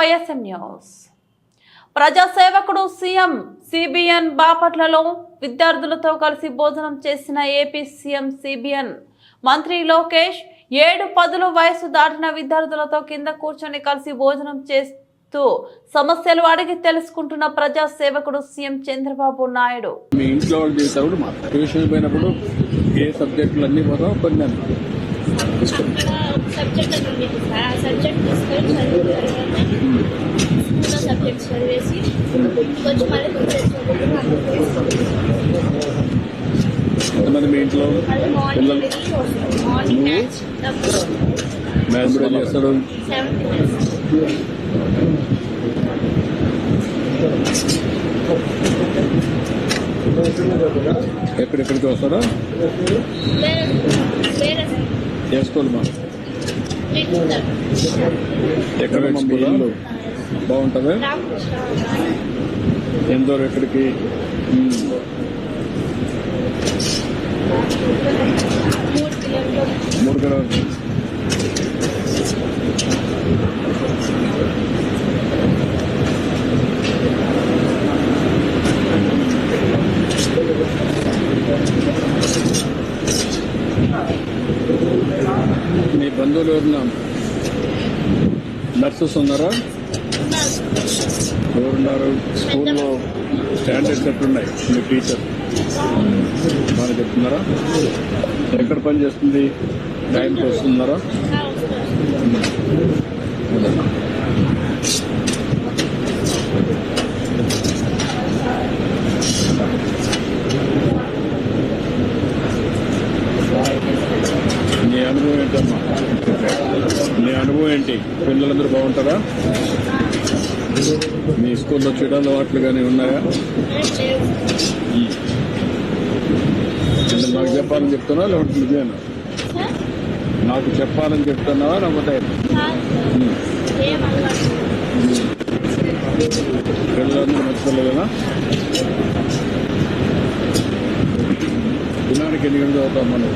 YSM news. ప్రజాసేవకుడు CM CBN బాపట్లలో విద్యార్థులతో కలిసి భోజనం చేసిన ఏపీ సీఎం సిబిఎన్ మంత్రి లోకేష్ ఏడు పదుల వయసు దాటిన విద్యార్థులతో కింద కూర్చొని కలిసి భోజనం చేస్తూ సమస్యలు అడిగి తెలుసుకుంటున్న ప్రజా సేవకుడు సీఎం చంద్రబాబు నాయుడు. మీ ఇంట్లో వాళ్ళు చేసేటప్పుడు మా ట్యూషన్ పోయినప్పుడు ఏ సబ్జెక్టులు అన్ని పోతాం కొన్ని చదివేసి కొంచెం మళ్ళీ ఎంతమంది మీ ఇంట్లో? మార్నింగ్ చేస్తాడు? ఎక్కడెక్కడికి వేరే చేసుకోవాలి మా? ఎక్కడ? మీ ఇల్లు బాగుంటుందా? ఎంతో ఎక్కడికి మూడు మూడు కిలోమీటర్లు మీ బంధువులు ఎవరున్నా నర్సెస్ ఉన్నారా? ఎవరున్నారు స్కూల్లో స్టాండర్డ్స్ ఎట్లున్నాయి మీ టీచర్. బాగా చెప్తున్నారా? ఎక్కడ పని చేస్తుంది? టైంకి వస్తున్నారా నీ అనుభవం ఏంటమ్మా? నీ అనుభవం ఏంటి? పిల్లలందరూ బాగుంటారా? మీ స్కూల్లో చెడు అలవాట్లు కానీ ఉన్నాయా నాకు చెప్పాలని చెప్తున్నా లేకపోతే నిజమేనా నాకు చెప్పాలని చెప్తున్నావా? లేకపోతే పిల్లలందరూ మంచి దినానికి ఎన్ని గంటలు చదువుతాం మనం